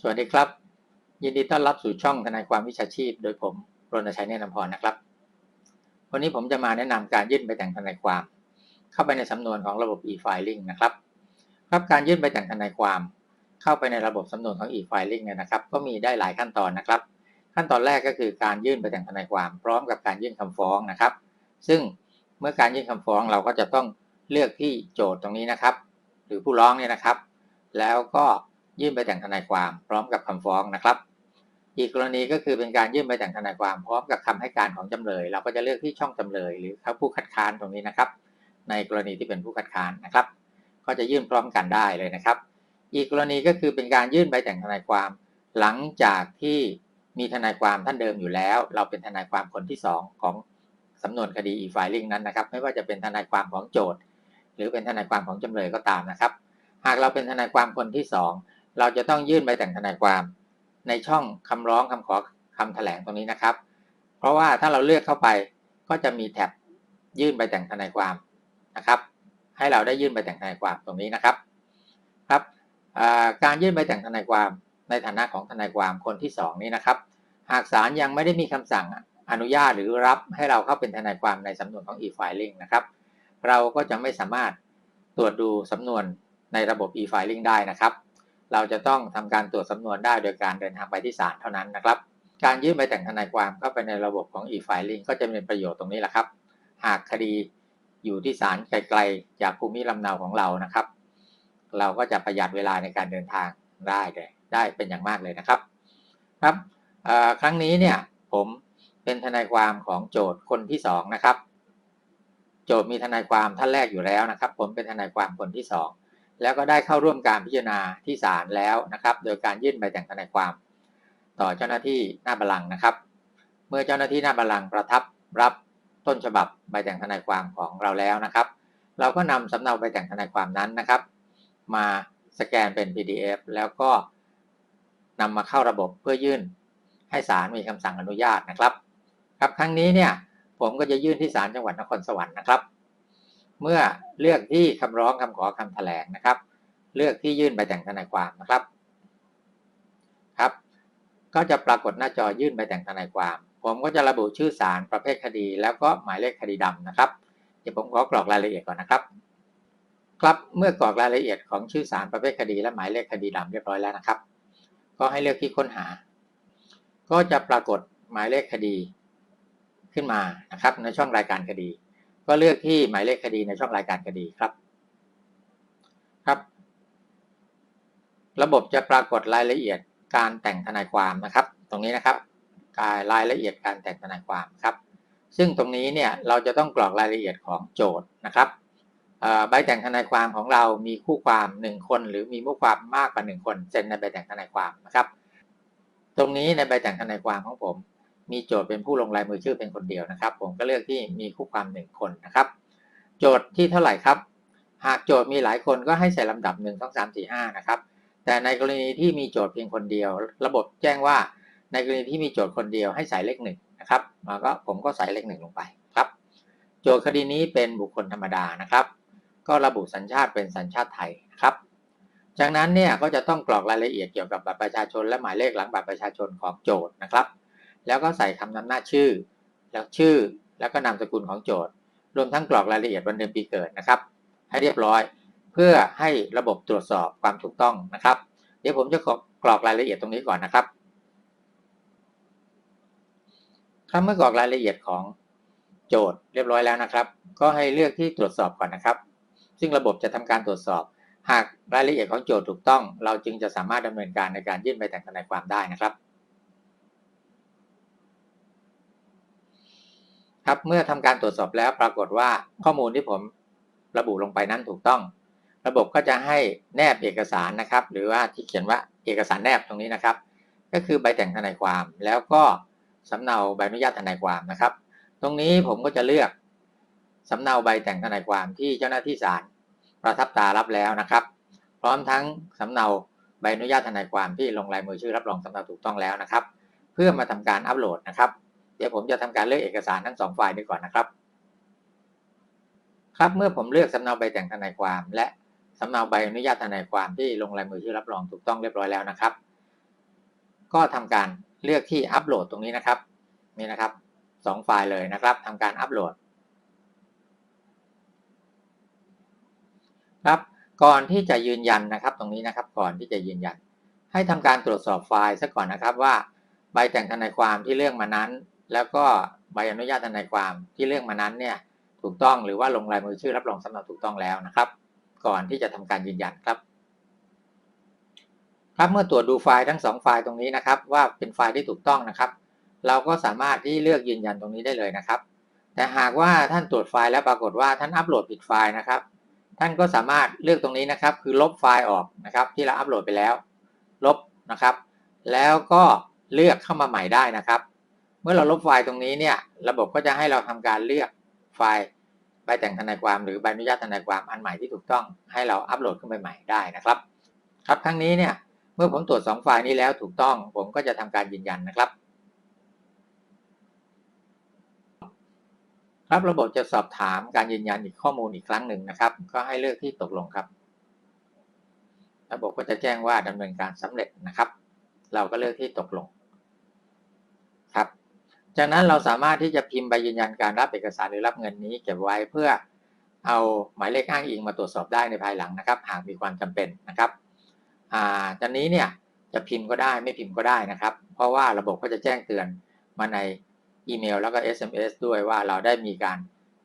สวัสดีครับ ยินดีต้อนรับสู่ช่องทนายความวิชาชีพ โดยผมรณชัยเนตรนำพรนะครับ วันนี้ผมจะมาแนะนำการยื่นใบแต่งทนายความ เข้าไปในสำนวนของระบบ e-filing นะครับ ครับการยื่นใบแต่งทนายความ เข้าไปในระบบสำนวนของ e-filing เนี่ยนะครับ ก็มีได้หลายขั้นตอนนะครับ ขั้นตอนแรกก็คือการยื่นใบแต่งทนายความ พร้อมกับการยื่นคำฟ้องนะครับ ซึ่งเมื่อการยื่นคำฟ้องเราก็จะต้องเลือกที่โจทย์ตรงนี้นะครับ หรือผู้ร้องเนี่ยนะครับ แล้วก็ ยื่นใบแต่งทนายความพร้อมกับคำฟ้องนะครับ อีกกรณีก็คือเป็นการยื่นใบแต่งทนายความพร้อมกับคำให้การของจำเลย เราก็จะเลือกที่ช่องจำเลย หรือผู้คัดค้านตรงนี้นะครับ ในกรณีที่เป็นผู้คัดค้านนะครับ ก็จะยื่นพร้อมกันได้เลยนะครับ อีกกรณีก็คือเป็นการยื่นใบแต่งทนายความ หลังจากที่มีทนายความท่านเดิมอยู่แล้ว เราเป็นทนายความคนที่ 2 ของสำนวนคดี e-filing นั้นนะครับ ไม่ว่าจะเป็นทนายความของโจทย์ หรือเป็นทนายความของจำเลยก็ตามนะครับ หากเราเป็นทนายความคนที่ 2 เราจะต้องยื่นใบแต่งทนายความ ในช่องคำร้องคำขอคำแถลงตรงนี้นะครับ เพราะว่าถ้าเราเลือกเข้าไปก็จะมีแท็บยื่นใบแต่งทนายความนะครับ ให้เราได้ยื่นใบแต่งทนายความตรงนี้นะครับครับการยื่นใบแต่งทนายความในฐานะของทนายความคนที่ 2 นี้นะครับ หากศาลยังไม่ได้มีคำสั่งอนุญาตหรือรับให้เราเข้าเป็นทนายความในสำนวนของ e-filing นะครับ เราก็จะไม่สามารถตรวจดูสำนวนในระบบ e-filing ได้นะครับ เราจะต้องทำการตรวจสำนวนได้โดยการเดินทางไปที่ศาลเท่านั้นนะครับ การยื่นใบแต่งทนายความเข้าไปในระบบของ e-filing ก็จะเป็นประโยชน์ตรงนี้แหละครับ หากคดีอยู่ที่ศาลไกลๆ จากภูมิลำเนาของเรานะครับ เราก็จะประหยัดเวลาในการเดินทางได้เลยได้เป็นอย่างมากเลยนะครับครับครั้งนี้เนี่ยผมเป็นทนายความของโจทย์คนที่2นะครับ โจทย์มีทนายความท่านแรกอยู่แล้วนะครับ ผมเป็นทนายความคนที่2 แล้วก็ได้เข้าร่วมการพิจารณาที่ศาลแล้วนะครับ โดยการยื่นใบแต่งทนายความ ต่อเจ้าหน้าที่หน้าบัลลังก์นะครับ เมื่อเจ้าหน้าที่หน้าบัลลังก์ประทับรับต้นฉบับใบแต่งทนายความของเราแล้วนะครับ เราก็นำสำเนาใบแต่งทนายความนั้นนะครับ มาสแกนเป็น PDF แล้วก็นำมาเข้าระบบเพื่อยื่นให้ศาลมีคำสั่งอนุญาตนะครับ ครับครั้งนี้เนี่ยผมก็จะยื่นที่ศาลจังหวัดนครสวรรค์นะครับ เมื่อเลือกที่คำร้องคำขอคำแถลงนะครับ เลือกที่ยื่นใบแต่งทนายความนะครับครับ ก็จะปรากฏหน้าจอยื่นใบแต่งทนายความ ผมก็จะระบุชื่อสารประเภทคดี แล้วก็หมายเลขคดีดำนะครับ เดี๋ยวผมขอกรอกรายละเอียดก่อนนะครับ ครับเมื่อกรอกรายละเอียดของชื่อสารประเภทคดี และหมายเลขคดีดำเรียบร้อยแล้วนะครับ ก็ให้เลือกที่ค้นหา ก็จะปรากฏหมายเลขคดีขึ้นมานะครับในช่องรายการคดี ก็เลือกที่หมายเลขคดีในช่องรายการคดีครับ ครับ ระบบจะปรากฏรายละเอียดการแต่งทนายความนะครับ ตรงนี้นะครับรายละเอียดการแต่งทนายความครับ ซึ่งตรงนี้เนี่ยเราจะต้องกรอกรายละเอียดของโจทย์นะครับใบแต่งทนายความของเรามีคู่ความ 1 คน หรือมีคู่ความมากกว่า 1 คนเซ็นในใบแต่งทนายความนะครับ ตรงนี้ในใบแต่งทนายความของผม มีโจทย์เป็นผู้ลงลายมือชื่อเป็นคนเดียวนะครับ ผมก็เลือกที่มีคู่ความหนึ่งคนนะครับ โจทย์ที่เท่าไหร่ครับ หากโจทย์มีหลายคนก็ให้ใส่ลำดับ1 2 3 4 5นะครับ แต่ในกรณีที่มีโจทย์เพียงคนเดียว ระบบแจ้งว่าในกรณีที่มีโจทย์คนเดียวให้ใส่เลขหนึ่งนะครับมาก็ผมก็ใส่เลขหนึ่งลงไปครับ โจทย์คดีนี้เป็นบุคคลธรรมดานะครับ ก็ระบุสัญชาติเป็นสัญชาติไทยนะครับ จากนั้นเนี่ยก็จะต้องกรอกรายละเอียดเกี่ยวกับบัตรประชาชนและหมายเลขหลังบัตรประชาชนของโจทย์นะครับ แล้วก็ใส่คำนำหน้าชื่อ แล้วชื่อ แล้วก็นามสกุลของโจทย์ รวมทั้งกรอกรายละเอียดวันเดือนปีเกิดนะครับ ให้เรียบร้อย เพื่อให้ระบบตรวจสอบความถูกต้องนะครับ เดี๋ยวผมจะกรอกรายละเอียดตรงนี้ก่อนนะครับครับเมื่อกรอกรายละเอียดของโจทย์เรียบร้อยแล้วนะครับ ก็ให้เลือกที่ตรวจสอบก่อนนะครับ ซึ่งระบบจะทำการตรวจสอบ หากรายละเอียดของโจทย์ถูกต้อง เราจึงจะสามารถดำเนินการในการยื่นใบแต่งทนายความได้นะครับ ครับเมื่อทำการตรวจสอบแล้วปรากฏว่าข้อมูลที่ผมระบุลงไปนั้นถูกต้อง ระบบก็จะให้แนบเอกสารนะครับ หรือว่าที่เขียนว่าเอกสารแนบตรงนี้นะครับ ก็คือใบแต่งทนายความ แล้วก็สำเนาใบอนุญาตทนายความนะครับ ตรงนี้ผมก็จะเลือกสำเนาใบแต่งทนายความที่เจ้าหน้าที่ศาลประทับตารับแล้วนะครับ พร้อมทั้งสำเนาใบอนุญาตทนายความที่ลงลายมือชื่อรับรองสำเนาถูกต้องแล้วนะครับ เพื่อมาทำการอัปโหลดนะครับ เดี๋ยวผมจะทำการเลือกเอกสารทั้งสองไฟล์นี้ก่อนนะครับ ครับเมื่อผมเลือกสำเนาใบแต่งทนายความ และสำเนาใบอนุญาตทนายความที่ลงลายมือชื่อรับรองถูกต้องเรียบร้อยแล้วนะครับ ก็ทำการเลือกที่อัปโหลดตรงนี้นะครับนี่นะครับสองไฟล์เลยนะครับทำการอัปโหลดครับก่อนที่จะยืนยันนะครับ ตรงนี้นะครับก่อนที่จะยืนยัน ให้ทำการตรวจสอบไฟล์ซะก่อนนะครับว่า ใบแต่งทนายความที่เรื่องมานั้น แล้วก็ใบอนุญาตทนายความที่เรื่องมานั้นเนี่ยถูกต้องหรือว่าลงลายมือชื่อรับรองสำเนาถูกต้องแล้วนะครับ ก่อนที่จะทำการยืนยันครับครับเมื่อตรวจดูไฟล์ทั้งสองไฟล์ตรงนี้นะครับ ว่าเป็นไฟล์ที่ถูกต้องนะครับ เราก็สามารถที่เลือกยืนยันตรงนี้ได้เลยนะครับ แต่หากว่าท่านตรวจไฟล์แล้วปรากฏว่าท่านอัปโหลดผิดไฟล์นะครับ ท่านก็สามารถเลือกตรงนี้นะครับ คือลบไฟล์ออกนะครับ ที่เราอัปโหลดไปแล้ว ลบนะครับ แล้วก็เลือกเข้ามาใหม่ได้นะครับ เมื่อเราลบไฟล์ตรงนี้เนี่ย ระบบก็จะให้เราทำการเลือกไฟล์ใบแต่งทนายความหรือใบอนุญาตทนายความอันใหม่ที่ถูกต้องให้เราอัปโหลดขึ้นไปใหม่ได้นะครับ ครับครั้งนี้เนี่ยเมื่อผมตรวจ2ไฟล์นี้แล้วถูกต้อง ผมก็จะทำการยืนยันนะครับ ครับระบบจะสอบถามการยืนยันอีกข้อมูลอีกครั้งหนึ่งนะครับ ก็ให้เลือกที่ตกลงครับ ระบบก็จะแจ้งว่าดำเนินการสำเร็จนะครับ เราก็เลือกที่ตกลง จากนั้นเราสามารถที่จะพิมพ์ใบยืนยันการรับเอกสารหรือรับเงินนี้ เก็บไว้เพื่อเอาหมายเลขอ้างอิงมาตรวจสอบได้ในภายหลังนะครับ หากมีความจำเป็นนะครับอ่าจากนี้เนี่ยจะพิมพ์ก็ได้ไม่พิมพ์ก็ได้นะครับ เพราะว่าระบบก็จะแจ้งเตือนมาในอีเมล แล้วก็ SMS ด้วยว่าเราได้มีการ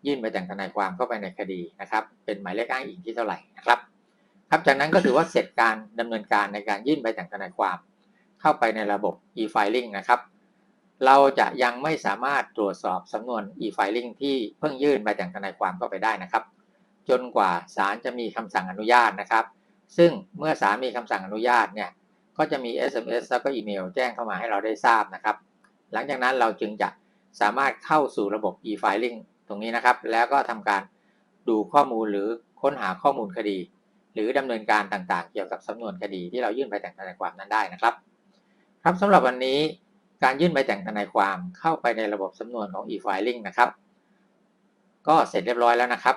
ยื่นใบแต่งทนายความเข้าไปในคดีนะครับ เป็นหมายเลขอ้างอิงที่เท่าไหร่นะครับ ครับจากนั้นก็ถือว่าเสร็จการดำเนินการในการยื่นใบแต่งทนายความ เข้าไปในระบบ e-filing นะครับ เราจะยังไม่สามารถตรวจสอบสำนวน e-filing ที่เพิ่งยื่นใบแต่งทนายความเข้าไปได้นะครับ จนกว่าศาลจะมีคำสั่งอนุญาตนะครับ ซึ่งเมื่อศาลมีคำสั่งอนุญาตเนี่ยก็จะมี SMS แล้วก็อีเมลแจ้งเข้ามาให้เราได้ทราบนะครับ หลังจากนั้นเราจึงจะสามารถเข้าสู่ระบบ e-filing ตรงนี้นะครับ แล้วก็ทำการดูข้อมูลหรือค้นหาข้อมูลคดี หรือดำเนินการต่างๆ เกี่ยวกับสำนวนคดีที่เรายื่นใบแต่งทนายความนั้นได้นะครับ ครับสำหรับวันนี้ การยื่นใบแต่งทนายความเข้าไปในระบบสำนวนของ e-filing นะครับ ก็เสร็จเรียบร้อยแล้วนะครับ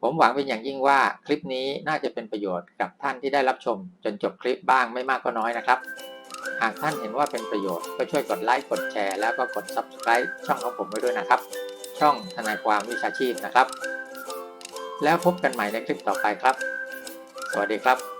ผมหวังเป็นอย่างยิ่งว่าคลิปนี้น่าจะเป็นประโยชน์กับท่านที่ได้รับชม จนจบคลิปบ้างไม่มากก็น้อยนะครับ หากท่านเห็นว่าเป็นประโยชน์ก็ช่วยกดไลค์กดแชร์แล้วก็กด subscribe ช่องของผมไว้ด้วยนะครับ ช่องทนายความวิชาชีพนะครับ แล้วพบกันใหม่ในคลิปต่อไปครับ สวัสดีครับ